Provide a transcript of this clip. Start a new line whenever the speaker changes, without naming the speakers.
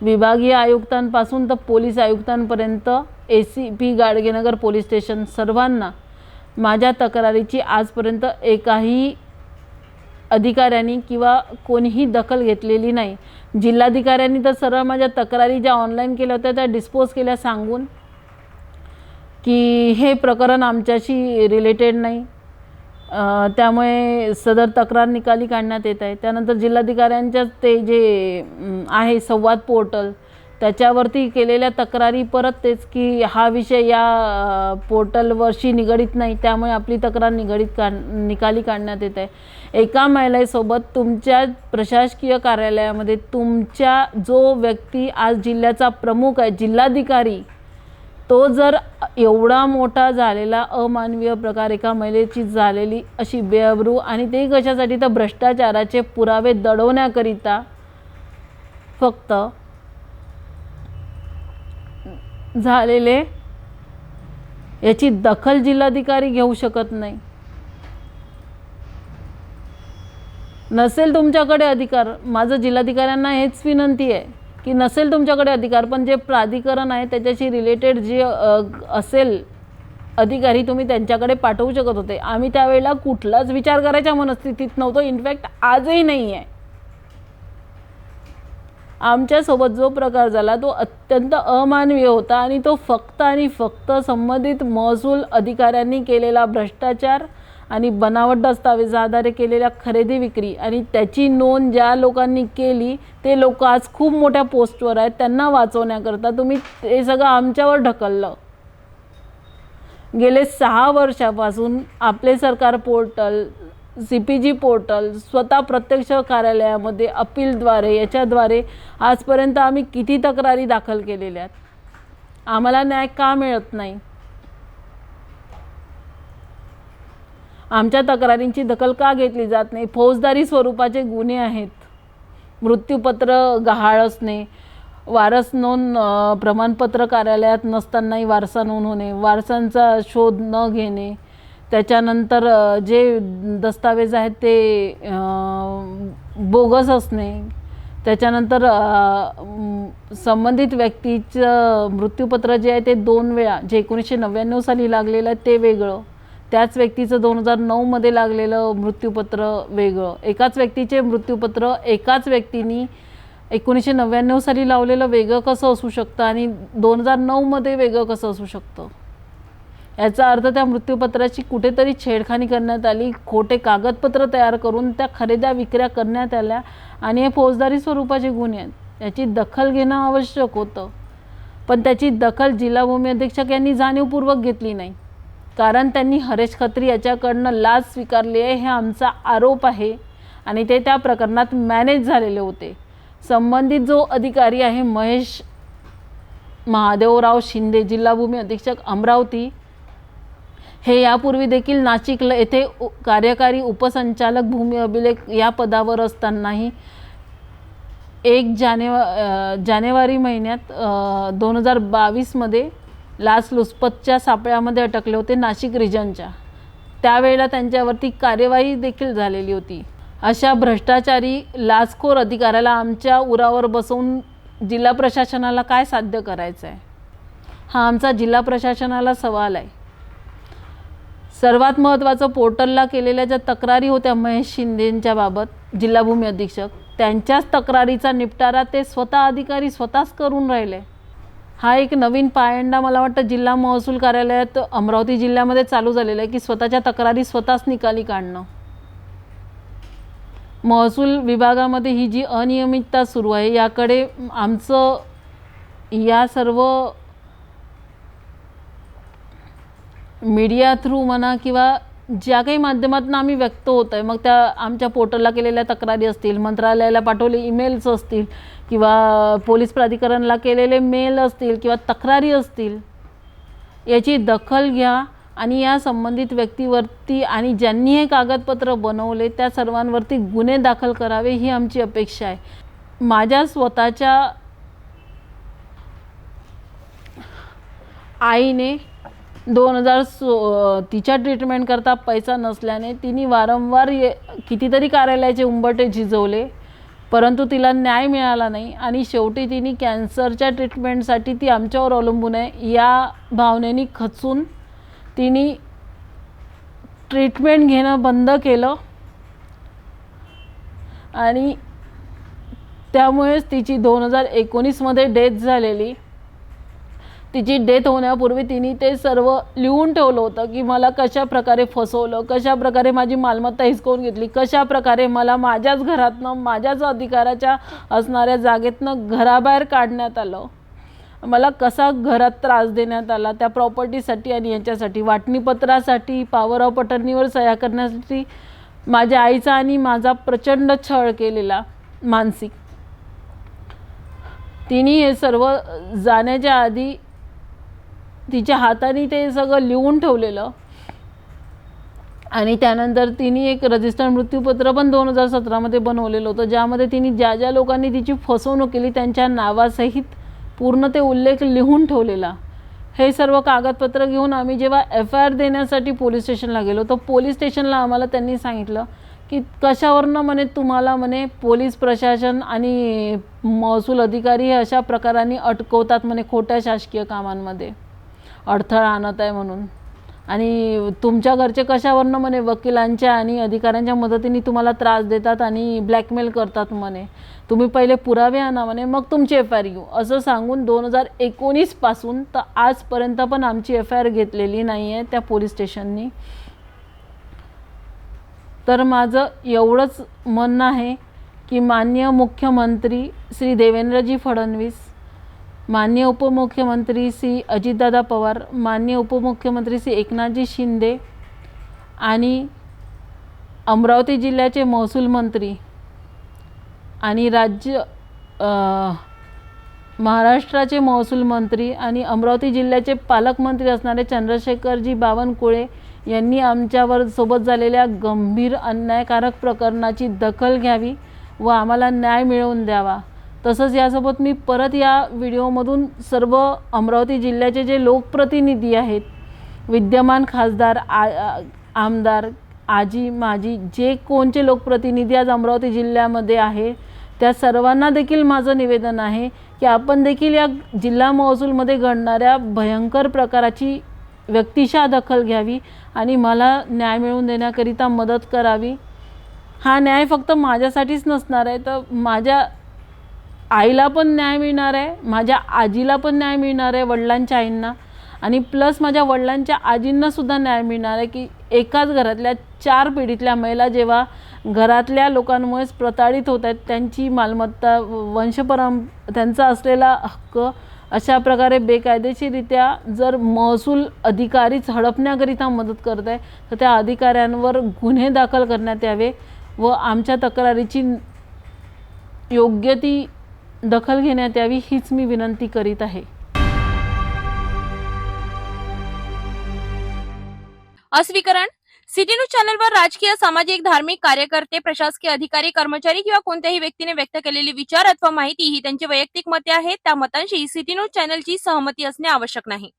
विभागीय आयुक्तांपासून तर police आयुक्तांपर्यंत A C P Gadgenagar police station सर्वांना माझ्या तक्रारीची आजपर्यंत एकाही अधिकाऱ्यांनी किंवा कोणीही दखल घेतलेली नाही. जिल्हाधिकाऱ्यांनी तर सरळ माझ्या तक्रारी ज्या ऑनलाईन केल्या होत्या त्या डिस्पोज केल्या सांगून की हे प्रकरण आमच्याशी रिलेटेड नाही. त्यामुळे सदर तक्रार निकाली काढण्यात येत आहे. त्यानंतर जिल्हाधिकाऱ्यांच्या ते जे आहे संवाद पोर्टल त्याच्यावरती केलेल्या तक्रारी परत तेच की हा विषय या पोर्टलवरशी निगडीत नाही त्यामुळे आपली तक्रार निगडीत काढ निकाली काढण्यात येत आहे. एका महिलेसोबत तुमच्या प्रशासकीय कार्यालयामध्ये तुमच्या जो व्यक्ती आज जिल्ह्याचा प्रमुख आहे जिल्हाधिकारी तो जर एवढा मोठा झालेला अमानवीय प्रकार एका महिलेची झालेली अशी बेअब्रू आणि ते कशासाठी तर भ्रष्टाचाराचे पुरावे दडवण्याकरिता फक्त झालेले याची दखल जिल्हाधिकारी घेऊ शकत नाही. नसेल तुमच्याकडे अधिकार माझं जिल्हाधिकाऱ्यांना हेच विनंती आहे. की नसेल तुमच्याकडे अधिकार पण जे प्राधिकरण आहे त्याच्याशी रिलेटेड जे असेल अधिकारी तुम्ही त्यांच्याकडे पाठवू शकत होते. आम्ही त्यावेळेला कुठलाच विचार करायच्या मनस्थितीत नव्हतो. इनफॅक्ट आजही नाही आहे आमच्यासोबत जो प्रकार झाला तो अत्यंत अमानवीय होता आणि तो फक्त आणि फक्त संबंधित महसूल अधिकाऱ्यांनी केलेला भ्रष्टाचार आणि बनावट दस्तावेजाद्वारे केलेल्या खरेदी विक्री आणि त्याची नोंद ज्या लोकांनी केली ते लोक आज खूप मोठ्या पोस्टवर आहेत त्यांना वाचवण्याकरता तुम्ही ते सगळं आमच्यावर ढकललं. गेले सहा वर्षापासून आपले सरकार portal C P G portal स्वतः प्रत्यक्ष कार्यालयामध्ये अपीलद्वारे याच्याद्वारे आजपर्यंत आम्ही किती तक्रारी दाखल केलेल्या आहेत? आम्हाला न्याय का मिळत नाही? आमच्या तक्रारींची दखल का घेतली जात नाही? फौजदारी स्वरूपाचे गुन्हे आहेत. मृत्यूपत्र गहाळ असणे वारस नोंद प्रमाणपत्र कार्यालयात नसतानाही वारसा नोंद होणे वारसांचा शोध न घेणे त्याच्यानंतर जे दस्तावेज आहेत ते बोगस असणे त्याच्यानंतर संबंधित व्यक्तीचं मृत्यूपत्र जे आहे ते दोन वेळा जे एकोणीसशे नव्याण्णव साली लागलेलं आहे ते वेगळं. त्याच व्यक्तीचं दोन हजार नऊमध्ये लागलेलं मृत्यूपत्र वेगळं. एकाच व्यक्तीचे मृत्यूपत्र एकाच व्यक्तीनी एकोणीसशे नव्याण्णव साली लावलेलं वेगळं कसं असू शकतं आणि दोन हजार नऊमध्ये वेगळं कसं असू शकतं? याचा अर्थ त्या मृत्यूपत्राची कुठेतरी छेडखानी करण्यात आली. खोटे कागदपत्र तयार करून त्या खरेद्या विक्र्या करण्यात आल्या आणि हे फौजदारी स्वरूपाचे गुन्हे आहेत. याची दखल घेणं आवश्यक होतं. पण त्याची दखल जिल्हा भूमी अधीक्षक यांनी जाणीवपूर्वक घेतली नाही. कारण त्यांनी हरेश खत्री याच्याकडनं लाच स्वीकारली आहे हे आमचा आरोप आहे. आणि ते त्या प्रकरणात मॅनेज झालेले होते. संबंधित जो अधिकारी आहे महेश महादेवराव शिंदे जिल्हा भूमी अधीक्षक अमरावती हे यापूर्वी देखील नाशिकला येथे कार्यकारी उपसंचालक भूमी अभिलेख या पदावर असतानाही एक जानेवा जानेवारी महिन्यात दोन हजार बावीसमध्ये लाचलुचपतच्या सापळ्यामध्ये अटकले होते नाशिक रिजनच्या. त्यावेळेला त्यांच्यावरती कार्यवाही देखील झालेली होती. अशा भ्रष्टाचारी लाचखोर अधिकाऱ्याला आमच्या उरावर बसवून जिल्हा प्रशासनाला काय साध्य करायचं आहे हा आमचा जिल्हा प्रशासनाला सवाल आहे. सर्वात महत्त्वाचं पोर्टलला केलेल्या ज्या तक्रारी होत्या महेश शिंदेंच्या बाबत जिल्हा भूमी अधीक्षक त्यांच्याच तक्रारीचा निपटारा ते स्वतः अधिकारी स्वतःच करून राहिले. हा एक नवीन पायंडा मला वाटतं जिल्हा महसूल कार्यालयात अमरावती जिल्ह्यामध्ये चालू झालेला आहे की स्वतःच्या तक्रारी स्वतःच निकाली काढणं. महसूल विभागामध्ये ही जी अनियमितता सुरू आहे याकडे आमचं या सर्व मीडिया थ्रू म्हणा किंवा ज्या काही माध्यमातून आम्ही व्यक्त होत आहे मग त्या आमच्या पोर्टलला केलेल्या तक्रारी असतील मंत्रालयाला पाठवले ईमेल्स असतील किंवा पोलीस प्राधिकरणला केलेले मेल असतील किंवा तक्रारी असतील याची दखल घ्या आणि या संबंधित व्यक्तीवरती आणि ज्यांनी हे कागदपत्र बनवले त्या सर्वांवरती गुन्हे दाखल करावे ही आमची अपेक्षा आहे. माझ्या स्वतःच्या आईने दोन हजार सो तिच्या ट्रीटमेंटकरता पैसा नसल्याने तिने वारंवार ये कितीतरी कार्यालयाचे उंबरटे झिजवले परंतु तिला न्याय मिळाला नाही आणि शेवटी तिने कॅन्सरच्या ट्रीटमेंटसाठी ती आमच्यावर अवलंबून आहे. या भावनेने खचून तिने ट्रीटमेंट घेणं बंद केलं आणि त्यामुळेच तिची दोन हजार एकोणीसमध्ये डेथ झालेली. तिची डेथ होण्यापूर्वी तिने ते सर्व लिहून ठेवलं होतं की मला कशा प्रकारे फसवलं कशा प्रकारे माझी मालमत्ता हिसकवून घेतली कशा प्रकारे मला माझ्याच घरातनं माझ्याच अधिकाराच्या असणाऱ्या जागेतनं घराबाहेर काढण्यात आलं. मला कसा घरात त्रास देण्यात आला त्या प्रॉपर्टीसाठी आणि याच्यासाठी वाटणीपत्रासाठी पॉवर ऑफ अटर्नीवर सह्या करण्यासाठी माझ्या आईचा आणि माझा प्रचंड छळ केलेला मानसिक. तिने हे सर्व जाण्याच्या आधी तिच्या हाताने ते सगळं लिहून ठेवलेलं. आणि त्यानंतर तिने एक रजिस्टर मृत्यूपत्र पण दोन हजार सतरामध्ये बनवलेलं होतं ज्यामध्ये तिने ज्या ज्या लोकांनी तिची फसवणूक केली त्यांच्या नावासहित पूर्ण ते उल्लेख लिहून ठेवलेला. हे सर्व कागदपत्र घेऊन आम्ही जेव्हा एफ आय आर देण्यासाठी पोलीस स्टेशनला गेलो तर पोलीस स्टेशनला आम्हाला त्यांनी सांगितलं की कशावरनं म्हणे तुम्हाला म्हणे पोलीस प्रशासन आणि महसूल अधिकारी अशा प्रकाराने अटकवतात म्हणे खोट्या शासकीय कामांमध्ये. अडथळा आणत आहे म्हणून. आणि तुमच्या घरचे कशावरनं म्हणे? वकिलांच्या आणि अधिकाऱ्यांच्या मदतीने तुम्हाला त्रास देतात आणि ब्लॅकमेल करतात म्हणे. तुम्ही पहिले पुरावे आणा म्हणे मग तुमची एफ आय आर घेऊ. असं सांगून दोन हजार एकोणीसपासून तर आजपर्यंत पण आमची एफ आय आर घेतलेली नाही आहे त्या पोलीस स्टेशननी. तर माझं एवढंच म्हणणं आहे की माननीय मुख्यमंत्री श्री देवेंद्रजी फडणवीस मान्य उपमुख्यमंत्री श्री अजितदादा पवार मान्य उपमुख्यमंत्री श्री एकनाथजी शिंदे आणि अमरावती जिल्ह्याचे महसूल मंत्री आणि राज्य महाराष्ट्राचे महसूल मंत्री आणि अमरावती जिल्ह्याचे पालकमंत्री असणारे चंद्रशेखरजी बावनकुळे यांनी आमच्यावर सोबत झालेल्या गंभीर अन्यायकारक प्रकरणाची दखल घ्यावी व आम्हाला न्याय मिळवून द्यावा. तसंच यासोबत मी परत या व्हिडिओमधून सर्व अमरावती जिल्ह्याचे जे लोकप्रतिनिधी आहेत विद्यमान खासदार आ आमदार आजी माजी जे कोणचे लोकप्रतिनिधी आज अमरावती जिल्ह्यामध्ये आहे त्या सर्वांना देखील माझं निवेदन आहे की आपण देखील या जिल्हा महसूलमध्ये घडणाऱ्या भयंकर प्रकाराची व्यक्तिशा दखल घ्यावी आणि मला न्याय मिळवून देण्याकरिता मदत करावी. हा न्याय फक्त माझ्यासाठीच नसणार आहे तर माझ्या आईला पण न्याय मिळणार आहे माझ्या आजीला पण न्याय मिळणार आहे वडिलांच्या आईंना. आणि प्लस माझ्या वडिलांच्या आजींनासुद्धा न्याय मिळणार आहे की एकाच घरातल्या चार पिढीतल्या महिला जेव्हा घरातल्या लोकांमुळेच प्रताडित होत आहेत त्यांची मालमत्ता वंशपरं त्यांचा असलेला हक्क अशा प्रकारे बेकायदेशीररित्या जर महसूल अधिकारीच हडपण्याकरिता मदत करत आहे तर त्या अधिकाऱ्यांवर गुन्हे दाखल करण्यात यावे व आमच्या तक्रारीची योग्य ती दखल घेण्यात यावी हीच मी विनंती करीत आहे.
अस्वीकरण. सिटी न्यूज चॅनलवर राजकीय सामाजिक धार्मिक कार्यकर्ते प्रशासकीय अधिकारी कर्मचारी किंवा कोणत्याही व्यक्तीने व्यक्त केलेले विचार अथवा माहिती ही त्यांची वैयक्तिक मते आहेत. त्या मतांशी सिटी न्यूज चॅनलची सहमती असणे आवश्यक नाही.